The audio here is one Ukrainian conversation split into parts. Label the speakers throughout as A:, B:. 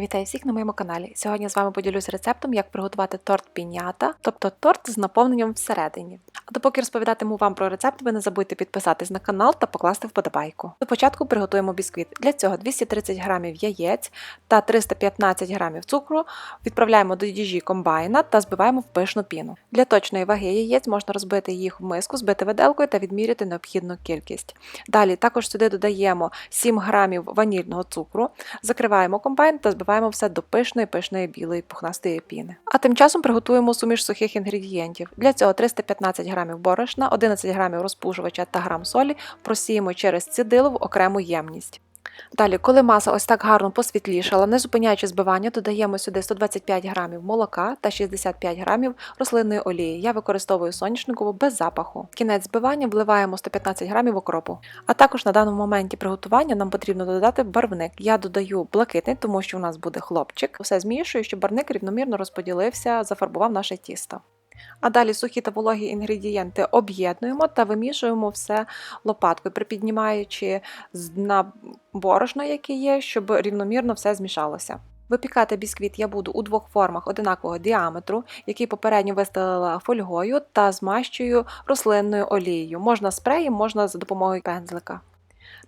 A: Вітаю всіх на моєму каналі. Сьогодні з вами поділюсь рецептом, як приготувати торт пінята, тобто торт з наповненням всередині. А допоки розповідатиму вам про рецепт, ви не забудьте підписатись на канал та покласти вподобайку. До початку приготуємо бісквіт. Для цього 230 г яєць та 315 г цукру відправляємо до діжі комбайна та збиваємо в пишну піну. Для точної ваги яєць можна розбити їх в миску, збити виделкою та відміряти необхідну кількість. Далі також сюди додаємо 7 г ванільного цукру, закриваємо комбайн та збиваємо все до пишної пишної білої пухнастої піни. А тим часом приготуємо суміш сухих інгредієнтів. Для цього 315 г борошна, 11 г розпушувача та грам солі просіємо через цідило в окрему ємність. Далі, коли маса ось так гарно посвітлішала, не зупиняючи збивання, додаємо сюди 125 г молока та 65 г рослинної олії. Я використовую соняшникову без запаху. Кінець збивання вливаємо 115 г окропу. А також на даному моменті приготування нам потрібно додати барвник. Я додаю блакитний, тому що у нас буде хлопчик. Все змішую, щоб барвник рівномірно розподілився, зафарбував наше тісто. А далі сухі та вологі інгредієнти об'єднуємо та вимішуємо все лопаткою, припіднімаючи з дна борошно, яке є, щоб рівномірно все змішалося. Випікати бісквіт я буду у двох формах одинакового діаметру, який попередньо вистелила фольгою та змащую рослинною олією. Можна спреєм, можна за допомогою пензлика.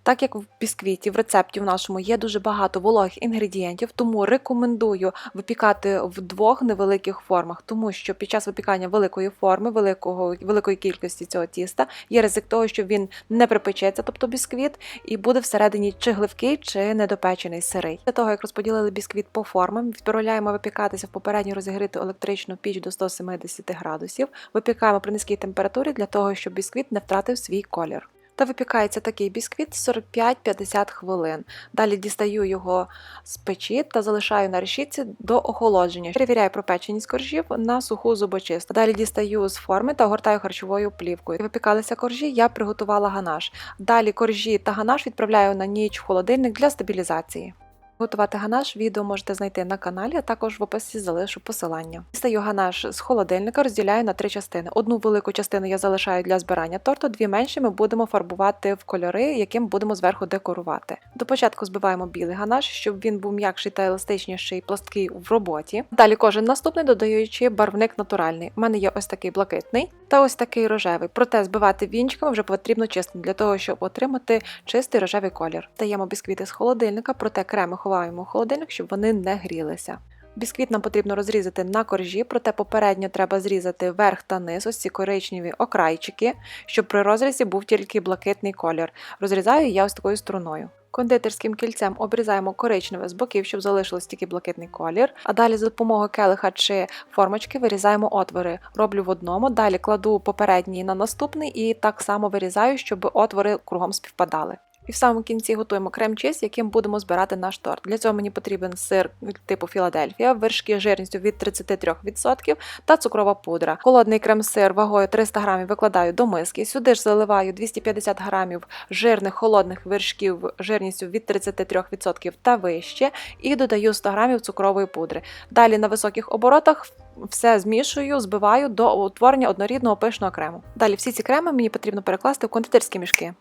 A: Так як в бісквіті в рецепті в нашому є дуже багато вологих інгредієнтів, тому рекомендую випікати в двох невеликих формах, тому що під час випікання великої форми, великого, великої кількості цього тіста є ризик того, що він не припечеться, тобто бісквіт, і буде всередині чи гливкий, чи недопечений сирий. Для того, як розподілили бісквіт по формам, відправляємо випікатися в попередньо розігріту електричну піч до 170 градусів, випікаємо при низькій температурі для того, щоб бісквіт не втратив свій колір та випікається такий бісквіт 45-50 хвилин. Далі дістаю його з печі та залишаю на решітці до охолодження. Перевіряю пропеченість коржів на суху зубочистку. Далі дістаю з форми та огортаю харчовою плівкою. Випікалися коржі, я приготувала ганаш. Далі коржі та ганаш відправляю на ніч в холодильник для стабілізації. Готувати ганаш відео можете знайти на каналі, а також в описі залишу посилання. Дістаю ганаш з холодильника, розділяю на три частини. Одну велику частину я залишаю для збирання торту, дві менші ми будемо фарбувати в кольори, яким будемо зверху декорувати. До початку збиваємо білий ганаш, щоб він був м'якший та еластичніший, пласткий в роботі. Далі кожен наступний додаючи барвник натуральний. У мене є ось такий блакитний та ось такий рожевий. Проте збивати вінчиками вже потрібно чисто для того, щоб отримати чистий рожевий колір. Даємо бісквіти з холодильника, проте креми ховаємо в холодильник, щоб вони не грілися. Бісквіт нам потрібно розрізати на коржі, проте попередньо треба зрізати верх та низ, ось ці коричневі окрайчики, щоб при розрізі був тільки блакитний колір. Розрізаю я ось такою струною. Кондитерським кільцем обрізаємо коричневе з боків, щоб залишилось тільки блакитний колір. А далі за допомогою келиха чи формочки вирізаємо отвори. Роблю в одному, далі кладу попередній на наступний і так само вирізаю, щоб отвори кругом співпадали. І в самому кінці готуємо крем-чіз, яким будемо збирати наш торт. Для цього мені потрібен сир типу Філадельфія, вершки жирністю від 33% та цукрова пудра. Холодний крем-сир вагою 300 грамів викладаю до миски. Сюди ж заливаю 250 грамів жирних холодних вершків жирністю від 33% та вище, і додаю 100 грамів цукрової пудри. Далі на високих оборотах. Все змішую, збиваю до утворення однорідного пишного крему. Далі всі ці креми мені потрібно перекласти в кондитерські мішки.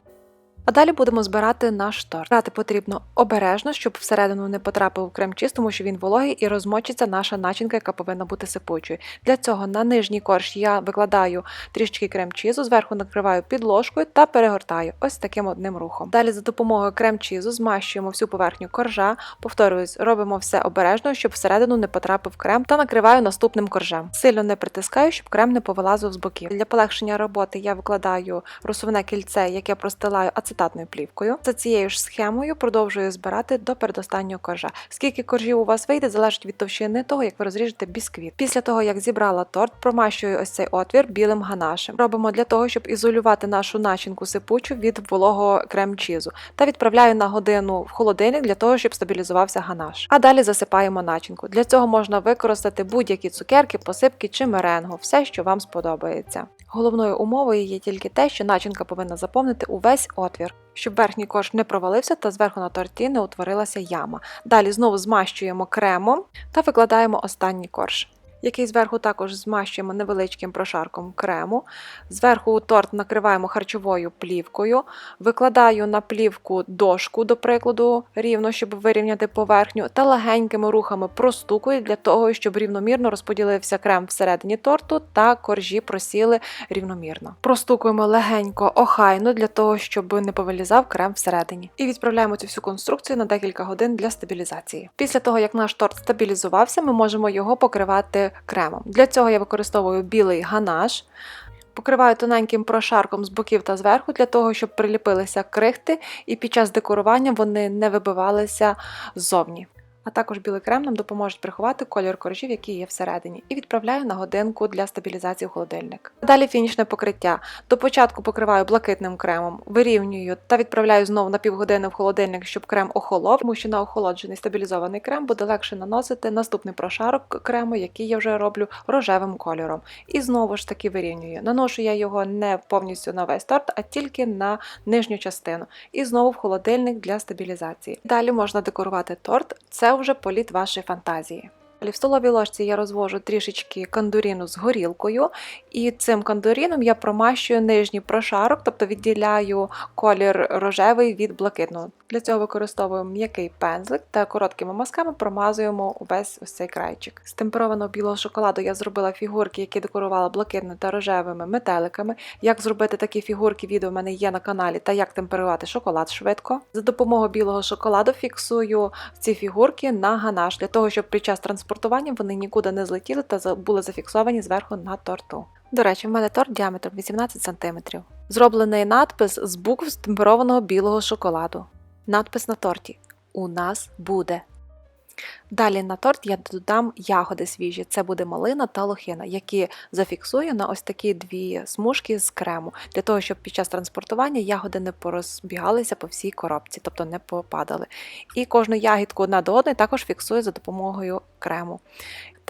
A: А далі будемо збирати наш торт. Брати потрібно обережно, щоб всередину не потрапив крем-чіз, тому що він вологий і розмочиться наша начинка, яка повинна бути сипучою. Для цього на нижній корж я викладаю трішки крем-чізу, зверху накриваю підложкою та перегортаю ось таким одним рухом. Далі за допомогою крем-чізу змащуємо всю поверхню коржа, повторююсь, робимо все обережно, щоб всередину не потрапив крем, та накриваю наступним коржем. Сильно не притискаю, щоб крем не повилазив з боків. Для полегшення роботи я викладаю розсувне кільце, яке простилаю ацетатною плівкою. За цією ж схемою продовжую збирати до передостаннього коржа. Скільки коржів у вас вийде, залежить від товщини того, як ви розріжете бісквіт. Після того, як зібрала торт, промащую ось цей отвір білим ганашем. Робимо для того, щоб ізолювати нашу начинку сипучу від вологого крем-чізу та відправляю на годину в холодильник для того, щоб стабілізувався ганаш. А далі засипаємо начинку. Для цього можна використати будь-які цукерки, посипки чи меренгу, все, що вам сподобається. Головною умовою є тільки те, що начинка повинна заповнити увесь отвір, щоб верхній корж не провалився та зверху на торті не утворилася яма. Далі знову змащуємо кремом та викладаємо останній корж. Який зверху також змащуємо невеличким прошарком крему. Зверху торт накриваємо харчовою плівкою, викладаю на плівку дошку, до прикладу, рівно, щоб вирівняти поверхню, та легенькими рухами простукую для того, щоб рівномірно розподілився крем всередині торту та коржі просіли рівномірно. Простукуємо легенько, охайно для того, щоб не повилізав крем всередині. І відправляємо цю всю конструкцію на декілька годин для стабілізації. Після того, як наш торт стабілізувався, ми можемо його покривати кремом. Для цього я використовую білий ганаш. Покриваю тоненьким прошарком з боків та зверху для того, щоб приліпилися крихти, і під час декорування вони не вибивалися ззовні. А також білий крем нам допоможе приховати колір коржів, які є всередині, і відправляю на годинку для стабілізації в холодильник. Далі фінішне покриття. До початку покриваю блакитним кремом, вирівнюю та відправляю знову на півгодини в холодильник, щоб крем охолов, тому що на охолоджений стабілізований крем буде легше наносити наступний прошарок крему, який я вже роблю рожевим кольором. І знову ж таки вирівнюю. Наношу я його не повністю на весь торт, а тільки на нижню частину. І знову в холодильник для стабілізації. Далі можна декорувати торт. Це вже політ вашої фантазії. В столовій ложці я розвожу трішечки кандуріну з горілкою, і цим кандуріном я промащую нижній прошарок, тобто відділяю колір рожевий від блакитного. Для цього використовуємо м'який пензлик та короткими мазками промазуємо увесь ось цей крайчик. З темперованого білого шоколаду я зробила фігурки, які декорувала блакитними та рожевими метеликами. Як зробити такі фігурки, відео в мене є на каналі, та як темперувати шоколад швидко. За допомогою білого шоколаду фіксую ці фігурки на ганаш, для того, щоб під час транспортування вони нікуди не злетіли та були зафіксовані зверху на торту. До речі, в мене торт діаметром 18 см. Зроблений надпис з букв з темперованого білого шоколаду. Надпис на торті У нас буде. Далі на торт я додам ягоди свіжі. Це буде малина та лохина, які зафіксую на ось такі дві смужки з крему, для того, щоб під час транспортування ягоди не порозбігалися по всій коробці, тобто не попадали. І кожну ягідку одна до одної також фіксую за допомогою крему.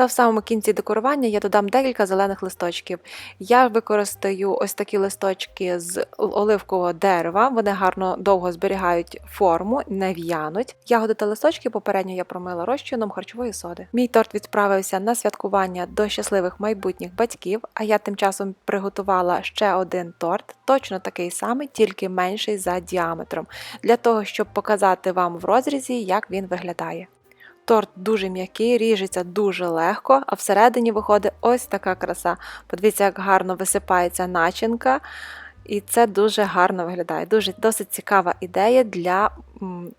A: Та в самому кінці декорування я додам декілька зелених листочків. Я використаю ось такі листочки з оливкового дерева. Вони гарно довго зберігають форму, не в'януть. Ягоди та листочки попередньо я промила розчином харчової соди. Мій торт відправився на святкування до щасливих майбутніх батьків. А я тим часом приготувала ще один торт, точно такий самий, тільки менший за діаметром, для того, щоб показати вам в розрізі, як він виглядає. Торт дуже м'який, ріжеться дуже легко, а всередині виходить ось така краса. Подивіться, як гарно висипається начинка, і це дуже гарно виглядає. Дуже досить цікава ідея для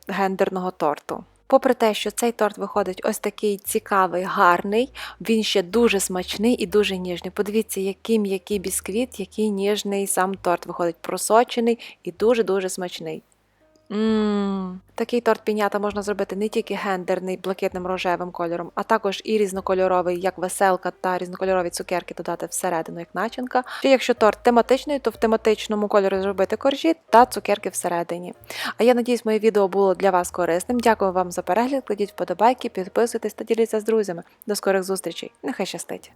A: гендерного торту. Попри те, що цей торт виходить ось такий цікавий, гарний, він ще дуже смачний і дуже ніжний. Подивіться, який м'який бісквіт, який ніжний сам торт виходить просочений і дуже-дуже смачний. Ммм, такий торт пінята можна зробити не тільки гендерний блакитним рожевим кольором, а також і різнокольоровий, як веселка та різнокольорові цукерки додати всередину, як начинка. Чи якщо торт тематичний, то в тематичному кольорі зробити коржі та цукерки всередині. А я надіюсь, моє відео було для вас корисним. Дякую вам за перегляд. Кладіть вподобайки, підписуйтесь та діліться з друзями. До скорих зустрічей. Нехай щастить!